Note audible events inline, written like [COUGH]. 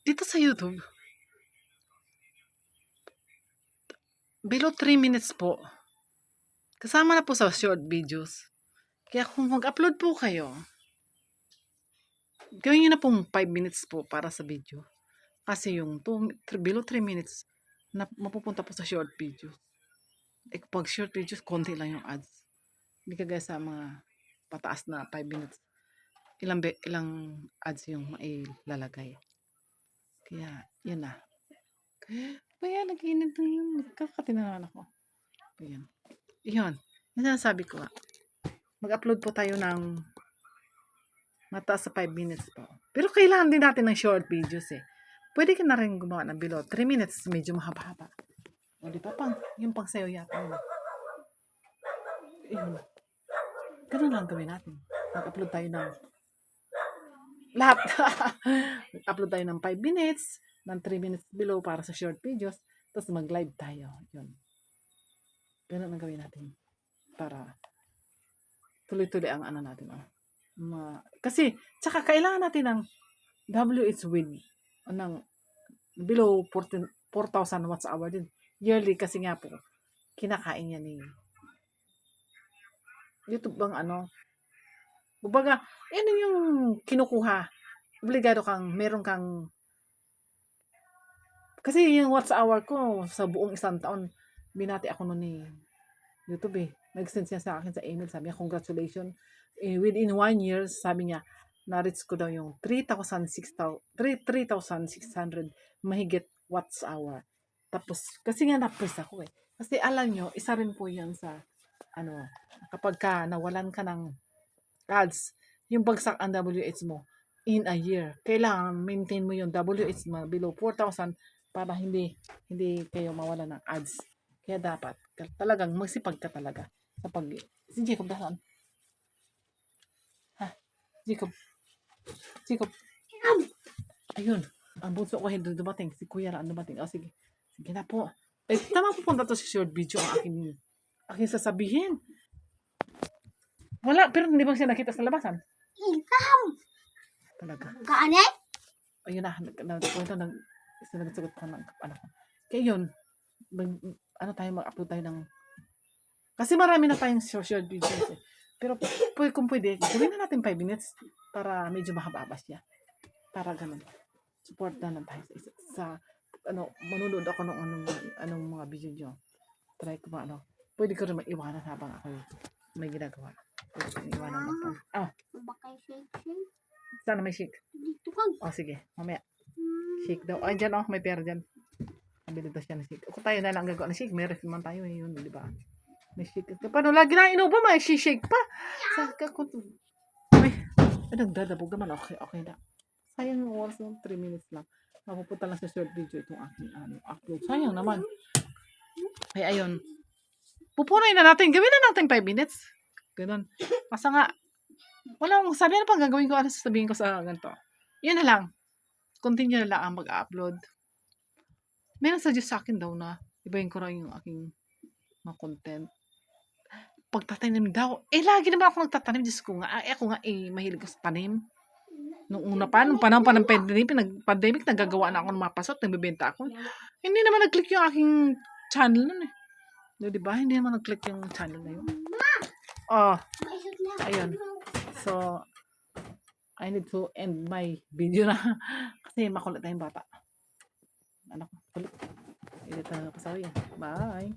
dito sa YouTube, below 3 minutes po. Kasama na po sa short videos. Kaya kung mag-upload po kayo, gawin nyo na pong 5 minutes po para sa video. Kasi yung 2, below 3 minutes, na mapupunta po sa short videos. Eh, pag short videos, konti lang yung ads. Hindi kagaya sa mga pataas na 5 minutes. Ilang, ilang ads yung mailalagay. Kaya, yun na. Kaya, nag-init na yun. Nagkakatinahan ako. Ayan. Yun. Yung sinasabi ko nga. Mag-upload po tayo ng mataas sa 5 minutes po. Pero kailangan din natin ng short videos eh. Pwede ka na rin gumawa ng below 3 minutes. Medyo mahaba-haba. O di ba pang, yung pang sayo yata yun. Yun. Ganun lang gawin natin. Mag-upload tayo ng lahat. Mag-upload [LAUGHS] tayo ng 5 minutes, ng 3 minutes below para sa short videos, tapos mag-live tayo. Yun. Ganun ang gawin natin. Para tuloy-tuloy ang ano natin. Oh. Ma- kasi, tsaka kailangan natin ng WH with ng below 14 4,000 watts hour din. Yearly kasi nga po, kinakain niya ni YouTube bang ano, Kumbaga, yan yung kinukuha. Obligado kang, meron kang, kasi yung watts hour ko sa buong isang taon, binati ako noon ni YouTube eh. Nag-send siya sa akin sa email, sabi niya, congratulations. Eh, within one year, sabi niya, na-reach ko daw yung 3,600 3,600 mahigit watts hour. Tapos, kasi nga na-press ako eh. Kasi alam nyo, isa rin po yan sa, ano, kapag ka nawalan ka ng ads, yung bagsak ang WH mo in a year. Kailangan maintain mo yung WH mo below 4,000 para hindi hindi kayo mawala ng ads. Kaya dapat talagang magsipag ka talaga sa pag si Jacob dahan. Ha? Jacob. Jacob. Ayun. Ang bunso ko hindi dumating. Si Kuya na ang dumating. O sige. Sige na po. Eh, tama pupunta to sa short video ang aking aking sasabihin. Wala, pero hindi ba siya nakita sa labasan? Ikaw! Talaga. Gaanit? Ayun na, nag, nag, kwento, nag, sinagot ko ng ano ko. Kaya yun, mag, ano tayo, mag-upload tayo ng, kasi marami na tayong social videos eh. Pero pwede, kung pwede, gawin na natin 5 minutes para medyo mahaba siya. Para ganun. Support na lang tayo sa, sa ano, manunod ako ng anong, anong mga video nyo. Try ko ba, ano, pwede ko rin maiwanan habang ako may ginagawa. Iwanan mo pa. Ah, Bakay shake shake. sana may shake. Dito kag. O sige, mamaya. Shake daw. Ay, dyan oh, may pera dyan. Nabili daw siya ng shake. Kung tayo na lang gagawa ng shake, may ref naman tayo eh, yun, di ba? May shake. Paano lagi na inubo, may shake pa. Sa kakot. Ay, ay, nagdadabog naman. Okay, okay na. Sayang yung oras ng 3 minutes lang. Mapupunta lang sa short video itong aking ano, upload. Sayang naman. Ay, ayun. Pupunayin na natin. Gawin na natin 5 minutes. Ganun. Masa nga, wala akong sabi ano pang gagawin ko, ano sasabihin ko sa ganito. Yun na lang. Continue na lang ang mag-upload. May nasa sa akin daw na ibahin ko rin yung aking mga content. Pagtatanim daw. Eh, lagi naman ako nagtatanim. Diyos ko nga. Eh, ako nga eh, mahilig ko sa tanim. Nung una pa, nung panahon pa ng pandemic, nag, pandemic, naggagawa na ako ng mga pasot, nagbibenta ako. Hindi naman nag-click yung aking channel nun eh. Di ba? Hindi naman nag-click yung channel na yun. Oh. Ayun. So, I need to end my video na. [LAUGHS] Kasi makulit na yung bata. Anak, kulit. Edit na pasawi. Bye.